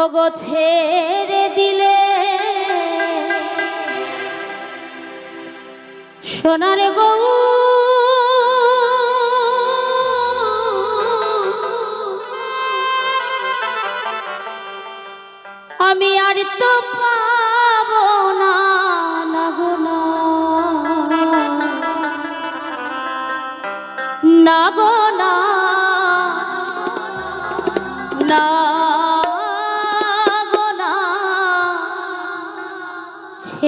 ওগো ছেড়ে দিলে। সোনার গৌ আমি আর তো পাব না গো না।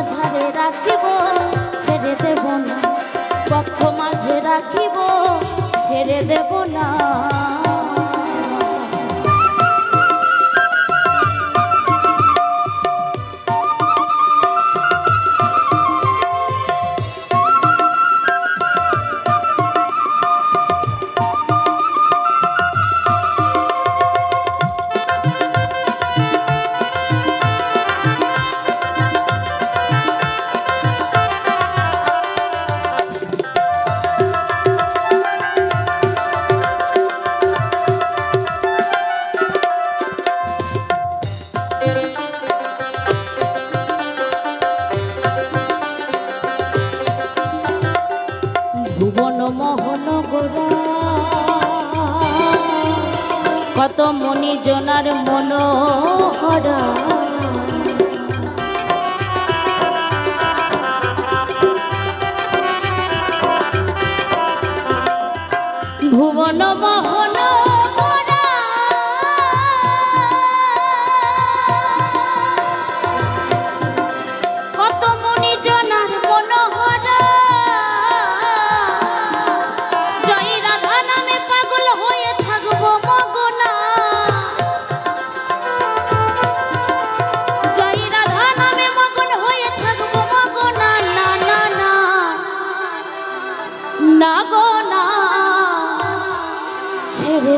রাধা নিজনার মনোহরা।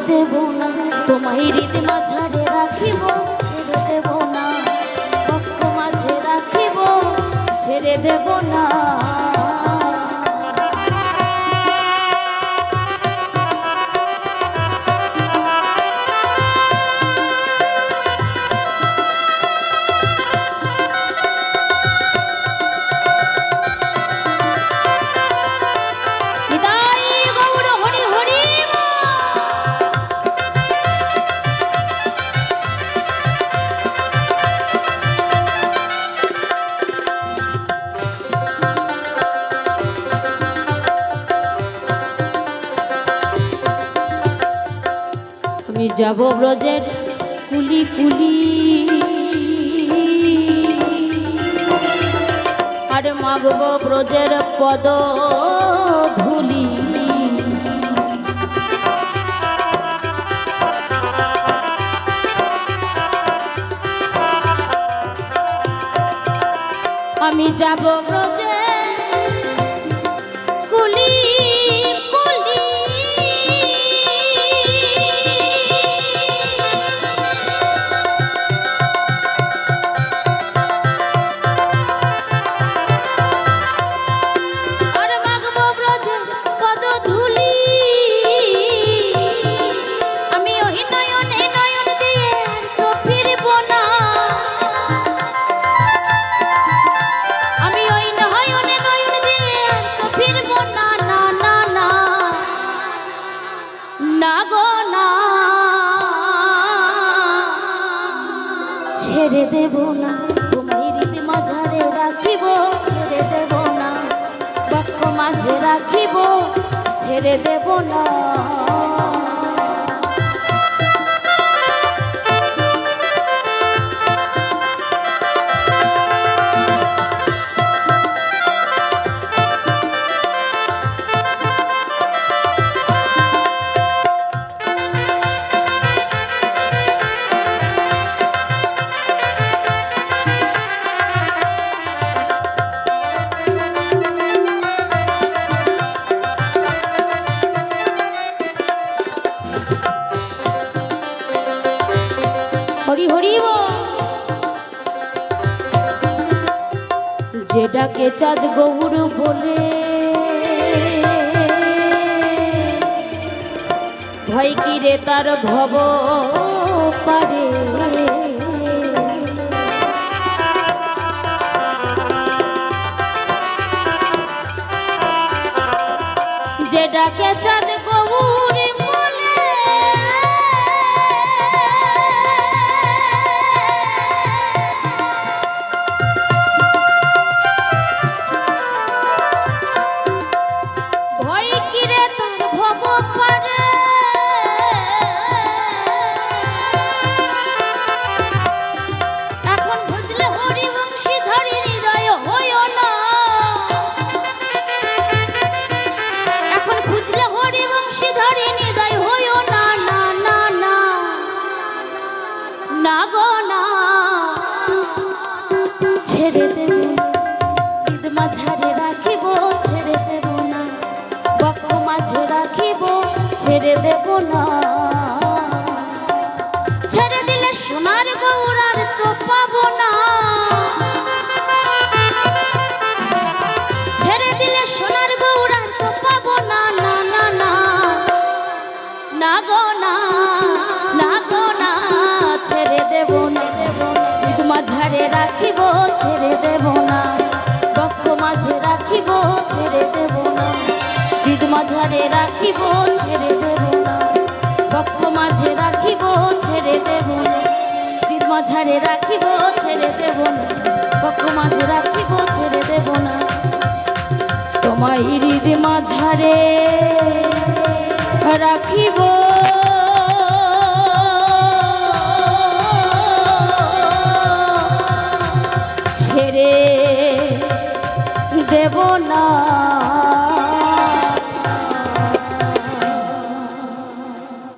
দেব না, তোমায় রীতি মাঝারে রাখিব, ছেড়ে দেব না, পক্ষ মাঝে রাখিব, ছেড়ে দেব না। যাব ব্রজের কুলি কুলি। আর মাগব ব্রজের পদ ভুলি আমি যাব ব্রজের ছেড়ে দেব না। তোমায় মাঝারে রাখিব, ছেড়ে দেব না। বক্ষ মাঝে রাখিব, ছেড়ে দেব না। যেটাকে চাঁদ গৌর বলে ভয় কি রে তার ভব পারে? ছেড়ে দিলে সোনার গৌরার তো না। ছেড়ে দিলে সোনার গৌরার তো না না না না। না, ছেড়ে দেব না। ঈদ মাঝারে রাখিব, ছেড়ে দেব না। বক্ষ মাঝে রাখিব, ছেড়ে দেব না। ঈদ মাঝারে রাখিব, ছেড়ে দেব না। বক্ষ মাঝে রাখিব, ছেড়ে দেব না। ঈদ মাঝারে রাখিব, ছেড়ে দেব না। বক্ষ মাঝে রাখিব, ছেড়ে দেব না। তোমায় হৃদ মাঝারে রাখিব।